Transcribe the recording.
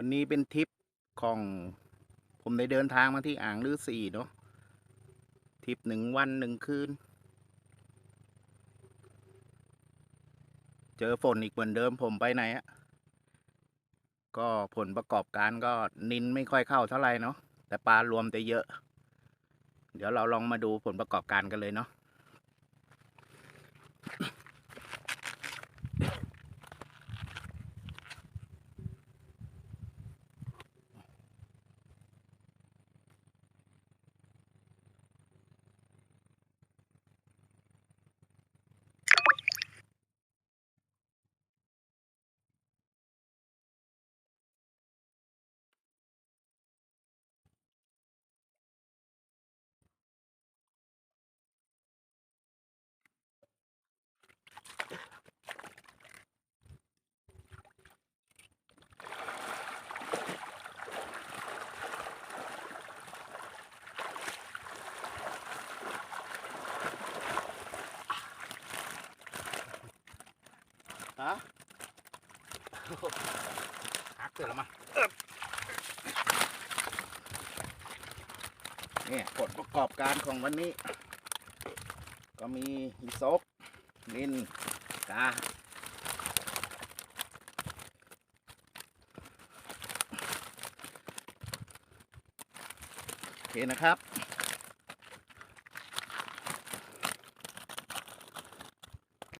วันนี้เป็นทริปของ ผมได้เดินทางมาที่อ่างลือสีเนาะทริปหนึ่งวันหนึ่งคืน เจอฝนอีกเหมือนเดิมผมไปไหนอะก็ผลประกอบการก็นินไม่ค่อยเข้าเท่าไหร่เนาะแต่ปลารวมแต่เยอะ เดี๋ยวเราลองมาดูผลประกอบการกันเลยเนาะ ฮะหักเสร็จแล้วมาเนี่ยผลประกอบการของวันนี้ ก็มีฮิโซกนินกาโอเคนะครับ